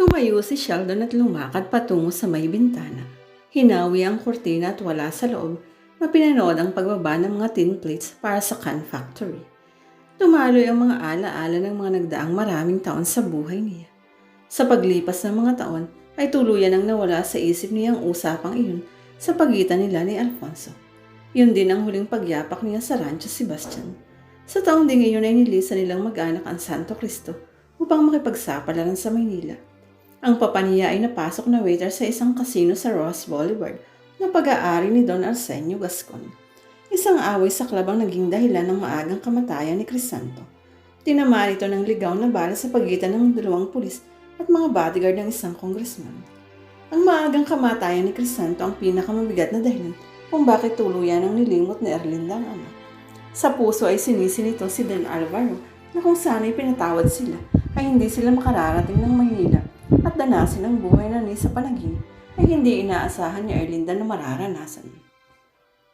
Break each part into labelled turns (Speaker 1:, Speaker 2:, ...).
Speaker 1: Tumayo si Sheldon at lumakad patungo sa may bintana. Hinawi ang kurtina at wala sa loob na pinanood ang pagbaba ng mga tin plates para sa can factory. Tumaloy ang mga alaala ng mga nagdaang maraming taon sa buhay niya. Sa paglipas ng mga taon, ay tuluyan ang nawala sa isip niya ang usapang iyon sa pagitan nila ni Alfonso. Yun din ang huling pagyapak niya sa Rancho Sebastian. Sa taong ding iyon ay nilisa nilang mag-anak ang Santo Cristo upang makipagsapalaran sa Maynila. Ang papa niya ay napasok na waiter sa isang kasino sa Ross Boulevard na pag-aari ni Don Arsenio Gascon. Isang away sa klabang naging dahilan ng maagang kamatayan ni Crisanto. Tinamaan ito ng ligaw na bala sa pagitan ng dalawang pulis at mga bodyguard ng isang congressman. Ang maagang kamatayan ni Crisanto ang pinakamabigat na dahilan kung bakit tuluyan ang nilimot ni Erlinda ang ama. Sa puso ay sinisi nito si Don Alvaro na kung sana'y pinatawad sila ay hindi sila makararating ng Maynila danasin ang buhay na ni sa panaginip ay hindi inaasahan ni Erlinda na mararanasan.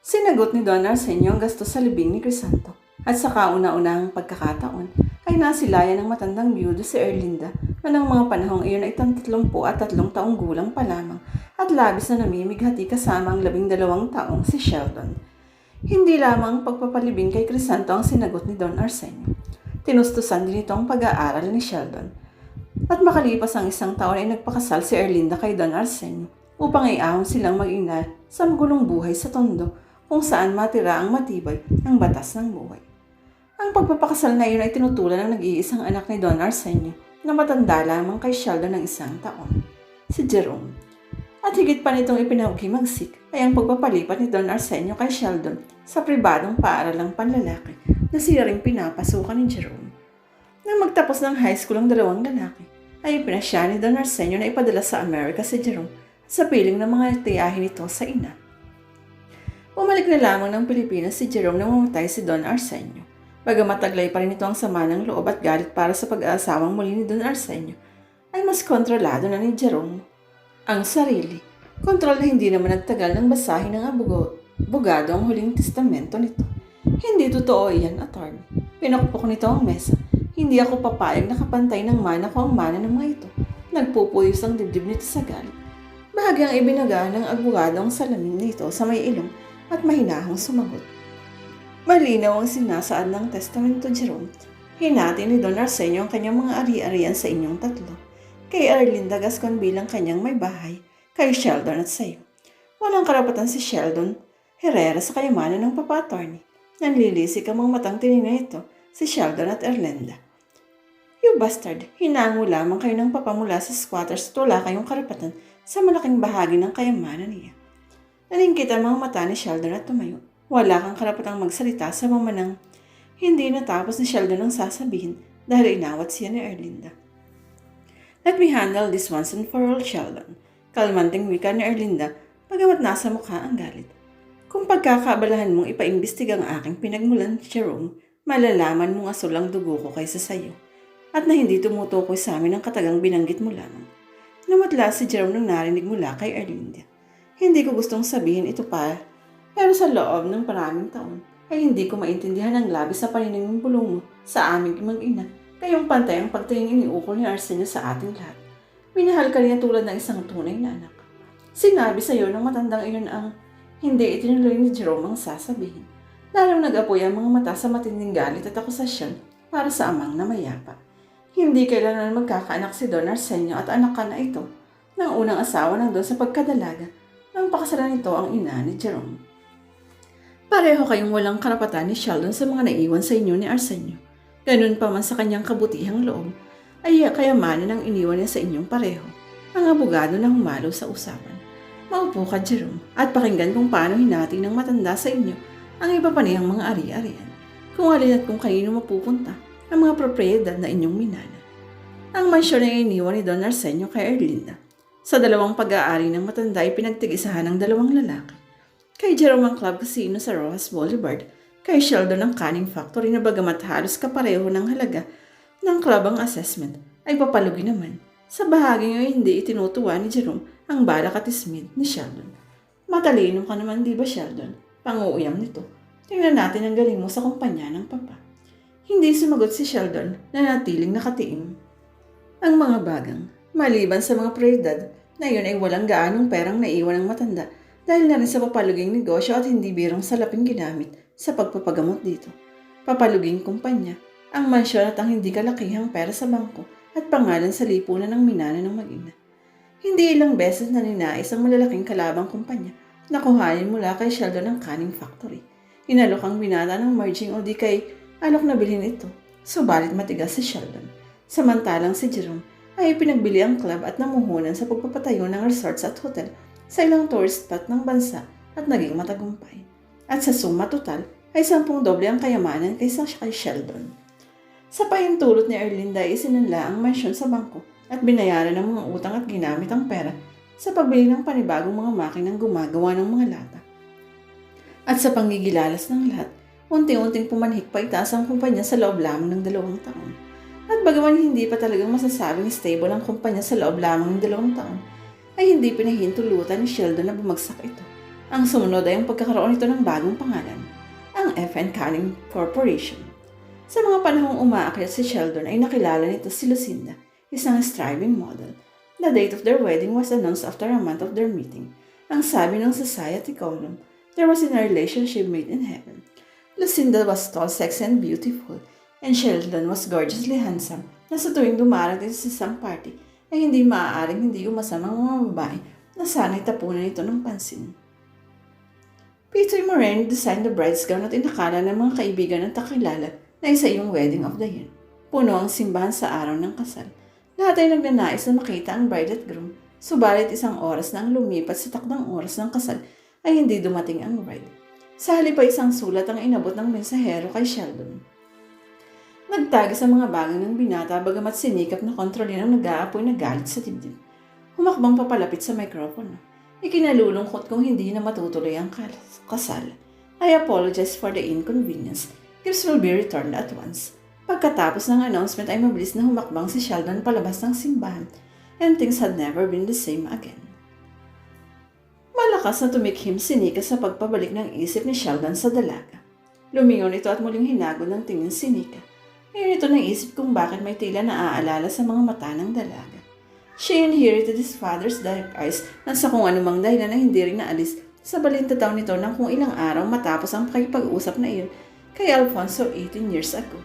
Speaker 1: Sinagot ni Don Arsenio ang gastos sa libing ni Crisanto at sa kauna-unahang pagkakataon ay nasilayan ng matandang biyudo si Erlinda na ng mga panahong iyon ay tantatlumpu at tatlong taong gulang pa lamang at labis na namimighati kasama ang labing dalawang taong si Sheldon. Hindi lamang pagpapalibing kay Crisanto ang sinagot ni Don Arsenio. Tinustusan din ito ang pag-aaral ni Sheldon. At makalipas ang isang taon ay nagpakasal si Erlinda kay Don Arsenio upang iahon silang mag-ina sa magulong buhay sa tondo kung saan matira ang matibay ng batas ng buhay. Ang pagpapakasal na iyon ay tinutulan ng nag-iisang anak ni Don Arsenio na matanda lamang kay Sheldon ng isang taon, si Jerome. At higit pa nitong ipinagimagsik ay ang pagpapalipat ni Don Arsenio kay Sheldon sa pribadong paaralang panlalaki na siya rin pinapasukan ni Jerome. Nang magtapos ng high school ang dalawang lalaki, ay ipinasya ni Don Arsenio na ipadala sa Amerika si Jerome sa piling ng mga tiyahin nito sa ina. Bumalik na lamang ng Pilipinas si Jerome nang mamatay si Don Arsenio. Bagamat taglay pa rin ito ang sama ng loob at galit para sa pag-aasawang muli ni Don Arsenio, ay mas kontrolado na ni Jerome ang sarili. Kontrol na hindi naman nagtagal ng basahin ng abugo, bugado ang huling testamento nito. Hindi totoo iyan, attorney. Pinakupok nito ang mesa. Hindi ako papayag na kapantay ng mana ko ang mana ng mga ito. Nagpupuyos ang dibdib nito sa galit. Bahagyang ibinaga ng abogado ang salamin nito sa may ilong at mahinahang sumagot. Malinaw ang sinasaad ng testamento, Jerome. Hinati ni Don Arsenio ang kanyang mga ari-arian sa inyong tatlo. Kay Arlinda Gascon bilang kanyang may bahay, kay Sheldon at sayo. Walang karapatan si Sheldon Herrera sa kayamanan ng papa attorney. Nanlilisik ang mga matang tinina ito, si Sheldon at Erlinda. You bastard, hinango lamang kayo ng papa mula sa squatters at wala kayong karapatan sa malaking bahagi ng kayamanan niya. Nalingkit ang mga mata ni Sheldon at tumayo. Wala kang karapatang magsalita sa mamanang hindi natapos ni Sheldon ang sasabihin dahil inawat siya ni Erlinda. Let me handle this once and for all, Sheldon. Kalmanting wika ni Erlinda, pagamat nasa mukha ang galit. Kung pagkakaabalahan mong ipaimbestiga ang aking pinagmulan, Jerome, malalaman mong asol ang dugo ko kaysa sayo. At na hindi tumutukoy sa amin ang katagang binanggit mo lamang. Namatla si Jerome nang narinig mula kay Erlinda. Hindi ko gustong sabihin ito pa, pero sa loob ng maraming taon, ay hindi ko maintindihan ang labis sa paniningin bulong mo sa aming mag-ina Kayong pantay ang pagtingin iniukol ni Arsenio sa ating lahat. Minahal ka niya tulad ng isang tunay na anak. Sinabi sa iyo ng matandang iyon ang hindi itinuloy ni Jerome ang sasabihin. Lalong nag-apoy ang mga mata sa matinding galit at akusasyon para sa amang na mayapa. Hindi kailanman magkakaanak si Don Arsenio at anak ka na ito ng unang asawa ng doon sa pagkadalaga nang pakasalan nito ang ina ni Jerome. Pareho kayong walang karapatan ni Sheldon sa mga naiwan sa inyo ni Arsenio. Ganun pa man sa kanyang kabutihang loob, ay kayamanan ang iniwan niya sa inyong pareho. Ang abogado na humalo sa usapan. Maupo ka, Jerome, at pakinggan kung paano hinati ng matanda sa inyo ang iba pa niyang mga ari-arian. Kung alin at kung kanino mapupunta ang mga propriedad na inyong minana. Ang mansyon ay iniwan ni Don Arsenio kay Erlinda. Sa dalawang pag-aari ng matanda ay pinagtigisahan ng dalawang lalaki. Kay Jerome ang club casino sa Rojas Boulevard kay Sheldon ang canning factory na bagamat halos kapareho ng halaga ng club ang assessment ay papalugi naman. Sa bahaging ay hindi itinutuwa ni Jerome ang balak at ismid ni Sheldon. Matalino ka naman di ba Sheldon? Panguuyam nito. Tingnan natin ang galing mo sa kumpanya ng papa. Hindi sumagot si Sheldon na natiling nakatiim. Ang mga bagang, Maliban sa mga prioridad, na yun ay walang gaanong perang naiwan ng matanda dahil na rin sa papaluging negosyo at hindi birong salapin ginamit sa pagpapagamot dito. Papaluging kumpanya, ang mansyon at ang hindi kalakihang pera sa bangko at pangalan sa lipunan ng minana ng mag-ina. Hindi ilang beses na ninais ang malalaking kalabang kumpanya na kuhanin mula kay Sheldon ang canning factory. Inalok ang binata ng merging o di kay alok na bilhin ito. Subalit matigas si Sheldon. Samantalang si Jerome ay pinagbili ang club at namuhunan sa pagpapatayo ng resorts at hotel sa ilang tourist spot ng bansa at naging matagumpay. At sa suma total ay sampung doble ang kayamanan kaysa kay Sheldon. Sa pahintulot ni Erlinda ay isinanla ang mansyon sa bangko at binayaran ng mga utang at ginamit ang pera sa pagbili ng panibagong mga makinang gumagawa ng mga lata. At sa pangigilalas ng lahat, unti-unting pumanhik pa itaas ang kumpanya sa loob lamang ng dalawang taon. At bagaman hindi pa talagang masasabing stable ang kumpanya sa loob lamang ng dalawang taon, ay hindi pinahintulutan ni Sheldon na bumagsak ito. Ang sumunod ay ang pagkakaroon nito ng bagong pangalan, ang FN Canning Corporation. Sa mga panahong umaakyat si Sheldon ay nakilala nito si Lucinda, isang striving model. The date of their wedding was announced after a month of their meeting. Ang sabi ng society column, there was a relationship made in heaven. Lucinda was tall, sexy, and beautiful, and Sheldon was gorgeously handsome na sa tuwing dumarating sa isang party ay hindi maaaring hindi umasama ang mga babae na sana'y tapunan ito ng pansin. Peter Moran designed the bride's gown at inakala ng mga kaibigan ng takilala na isa yung wedding of the year. Puno ang simbahan sa araw ng kasal. Lahat ay nagnanais na makita ang bride at groom, subalit isang oras na ang lumipat sa takdang oras ng kasal ay hindi dumating ang bride. Sa halip ay isang sulat ang inabot ng mensahero kay Sheldon. Nagtaga sa mga bagay ng binata bagamat sinikap na kontrolin ang nag-aapoy na galit sa dibdib. Humakbang papalapit sa mikropono. Ikinalulungkot kung hindi na matutuloy ang kas- kasal. I apologize for the inconvenience. Gifts will be returned at once. Pagkatapos ng announcement ay mabilis na humakbang si Sheldon palabas ng simbahan and things had never been the same again. Malakas na tumikhim si Nika sa pagpabalik ng isip ni Sheldon sa dalaga. Lumingon ito at muling hinago ng tingin si Nika. Ngayon ito naisip kung bakit may tila naaalala sa mga mata ng dalaga. She inherited his father's dark eyes na sa kung anumang dahilan na hindi rin naalis sa balintataw nito ng kung ilang araw matapos ang pakipag-usap na iyon kay Alfonso 18 years ago.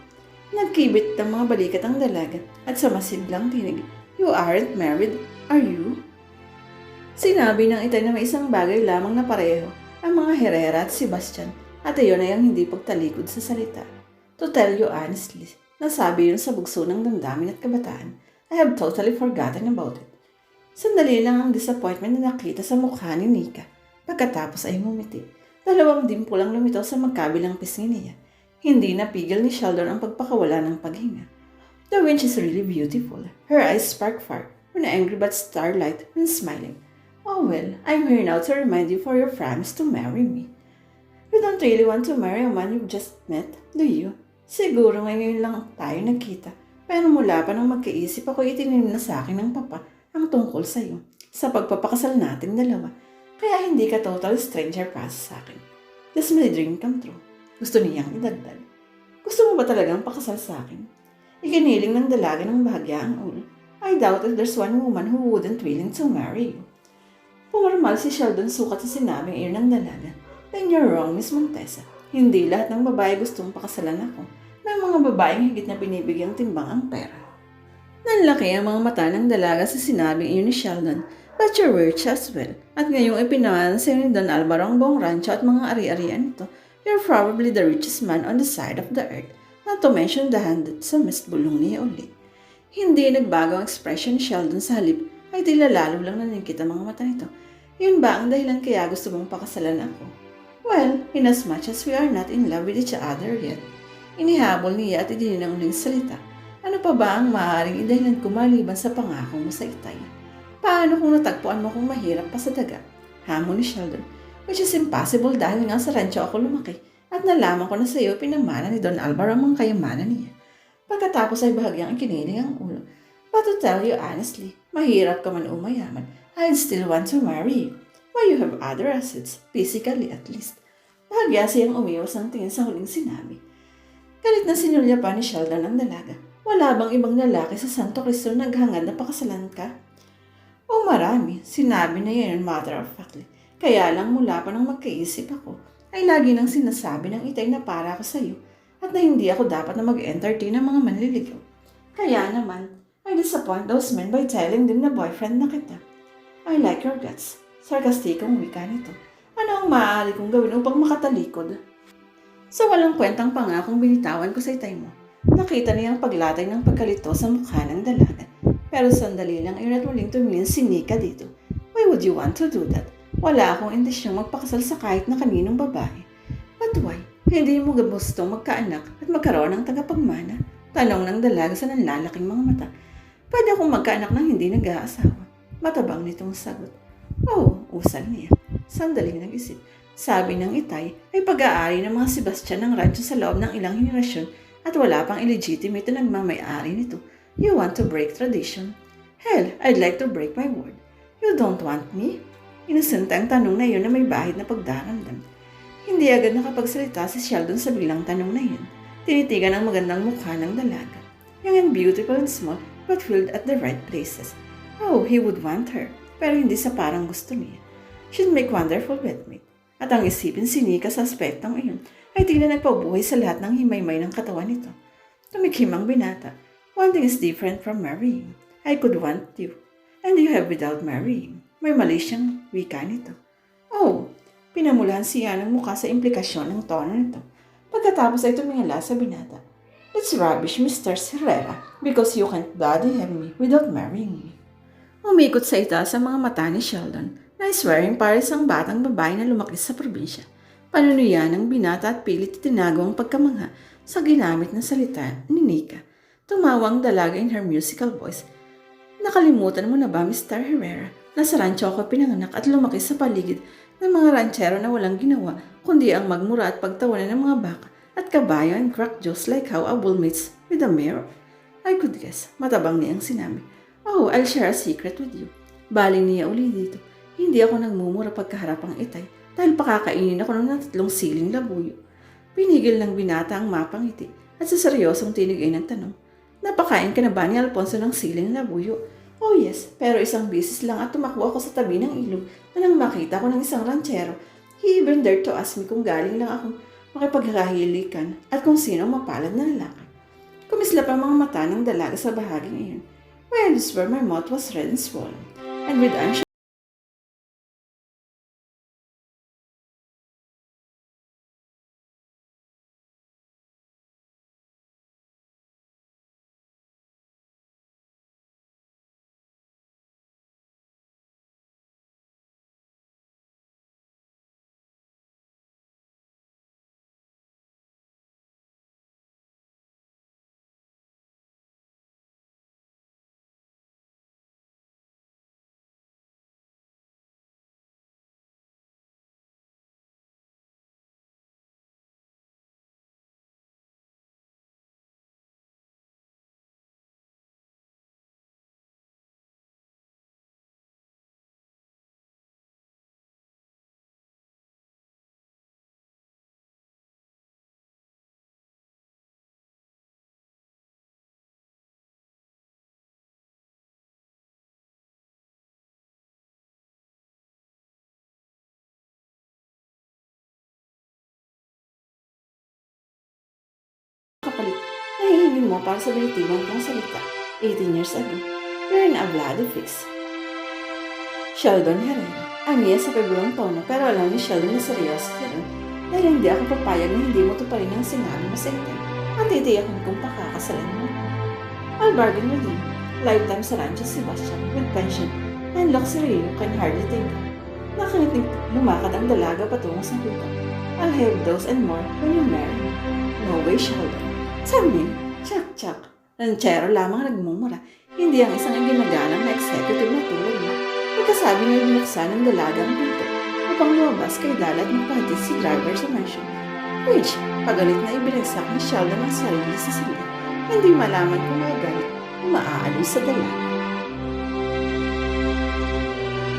Speaker 1: Nagkibit ng mga balikat ang dalaga at sa masiglang tinig, You aren't married, are you? Sinabi ng ita na may isang bagay lamang na pareho ang mga Herrera at Sebastian at iyon ay ang hindi pagtalikod sa salita. To tell you honestly, nasabi yun sa bugso ng damdamin at kabataan. I have totally forgotten about it. Sandali lang ang disappointment na nakita sa mukha ni Nika. Pagkatapos ay ngumiti. Dalawang dimple ang lumitaw sa magkabilang pisngi niya. Hindi napigil ni Sheldon ang pagpakawala ng paghinga. The winch is really beautiful. Her eyes spark fire when angry but starlight when smiling. Oh well, I'm here now to remind you for your promise to marry me. You don't really want to marry a man you've just met, do you? Siguro ngayon lang tayo nagkita. Pero mula pa nang magkaisip ako itininim na sa akin ng papa ang tungkol sa iyo sa pagpapakasal nating dalawa. Kaya hindi ka total stranger para sa akin. This my dream come true. Gusto niyang idagdag. Gusto mo ba talagang pakasal sa akin? Ikiniling ng dalaga ng bahagya ang ulo. I doubt if there's one woman who wouldn't willing to marry you. Pumarmal si Sheldon sukat sa sinabing iyon ng dalaga. Then you're wrong, Miss Montesa. Hindi lahat ng babae gustong pakasalan ako. May mga babaeng higit na binibigyang timbang ang pera. Nanlaki ang mga mata ng dalaga sa sinabing iyon ni Sheldon, but you're rich as well. At ngayong ipinawalan sa ni Don Alvaro ang buong rancho at mga ari-arian nito, you're probably the richest man on the side of the earth, not to mention the hand sa mist bulong niya uli. Hindi nagbago ang expression ni Sheldon sa halip ay tila lalo lang naningkit ang mga mata nito. Yun ba ang dahilan kaya gusto mong pakasalan ako? Well, in as much as we are not in love with each other yet. Inihabol niya at idinin ang uling salita. Ano pa ba ang maaaring idahilan ko maliban sa pangako mo sa itay? Paano kung natagpuan mo kung mahirap pa sa daga? Hamon ni Sheldon. Which is impossible dahil nga sa rancho ako lumaki at nalaman ko na sa iyo pinamana ni Don Alvaro ang kayamanan niya. Pagkatapos ay bahagyang ikiniling ang ulo. But to tell you honestly, mahirap ka man o mayaman, I'd still want to marry you. Why you have other assets, physically at least. Bahagya siyang umiwas ng tingin sa huling sinabi. Galit na sinulya pa ni Sheldon ang dalaga. Wala bang ibang lalaki sa Santo Cristo na naghangad na pakasalan ka? O marami, sinabi na yan matter of factly. Kaya lang mula pa nang magkaisip ako, ay lagi nang sinasabi ng itay na para ako sa'yo at na hindi ako dapat na mag-entertain ng mga manliligaw. Kaya naman, I disappoint those men by telling them na boyfriend na kita. I like your guts. Sarkastikong wika nito. Ano ang maaari kong gawin upang makatalikod? Sa walang kwentang pangakong binitawan ko sa itay mo, nakita niya ang paglatay ng pagkalito sa mukha ng dalaga. Pero sandali lang ay at muling tumingin si Nika dito. Why would you want to do that? Wala akong intensyong magpakasal sa kahit na kaninong babae. But why? Hindi mo gustong magkaanak at magkaroon ng tagapagmana? Tanong ng dalaga sa nanlalaking mga mata. Pwede akong magkaanak ng hindi nag-aasawa. Matabang nitong sagot. Oh, usal niya. Sandaling nag-isip. Sabi ng itay ay pag-aari ng mga Sebastian ng radyo sa loob ng ilang henerasyon at wala pang illegitimate na nagmamayari nito. You want to break tradition? Hell, I'd like to break my word. You don't want me? Inosente ang tanong na iyon na may bahid na pagdaramdam. Hindi agad nakapagsalita si Sheldon sa bilang tanong na iyon. Tinitigan ang magandang mukha ng dalaga. Young and beautiful and small, but filled at the right places. Oh, he would want her, pero hindi sa parang gusto niya. She'd make wonderful bedmate. At ang isipin si Nika sa aspektong iyon ay tila nagpabuhay sa lahat ng himaymay ng katawan nito. Tumikhim ang binata. One thing is different from marrying. I could want you. And you have without marrying. May mali siyang wika nito. Oh, pinamulahan siya ng mukha sa implikasyon ng tono nito. Pagkatapos ay tumingala sa binata. It's rubbish, Mr. Herrera, because you can't bloody have me without marrying me. Umikot sa itaas ang mga mata ni Sheldon na swearing para isang batang babae na lumaki sa probinsya. Panunuyan ng binata at pilit tinago ang pagkamangha sa ginamit na salita ni Nika. Tumawang dalaga in her musical voice. Nakalimutan mo na ba, Mr. Herrera, na sa rancho ako pinanganak at lumaki sa paligid ng mga ranchero na walang ginawa kundi ang magmura at pagtawanan ng mga baka at kabayo and crack jokes like how a bull mates with a mayor. I could guess, matabang niyang sinabi. Oh, I'll share a secret with you. Baling niya uli dito. Hindi ako nagmumura pagkaharap ang itay dahil pakakainin ako ng tatlong siling labuyo. Pinigil ng binata ang mapangiti at sa seryosong tinig ay nagtanong. Napakain ka na ba ni Alfonso ng siling labuyo? Oh yes, pero isang bisis lang at tumakbo ako sa tabi ng ilog na nang makita ko ng isang ranchero. He even dared to ask me kung galing lang akong makipagkahilikan at kung sino ang mapalad na lalaki. Kumislap ang mga mata ng dalaga sa bahaging iyon. Well, this where my mouth was red and swollen. And with anxious na hihingin mo para sa binitiwan kong salita 18 years ago. You're in a bloody fix. Sheldon Herrera. Aniya sa pagulong tono pero alam ni Sheldon na seryoso siya rin dahil hindi ako papayag na hindi mo tuparin ang sinabi mo sa itay at titiyakan kong pakakasalan mo. I'll bargain with you. Lifetime sa Rancho Sebastian with pension and luxury you can hardly think of. Nakangiti lumakad ang dalaga patungo sa lupa. I'll have those and more when you marry me. No way, Sheldon. Sabi niya, tsak tsak. Ranchero lamang nagmumura, hindi ang isang ginagalang na executive na tulad mo. Pagkasabi niya binuksan ng dalaga ang pinto upang lumabas kay Dala at magpahatid si driver sa mansion. Which, pagalit na ibinagsak ni Sheldon ang sarili sa sila. Hindi malaman kung magalit o maaalis sa dalaga.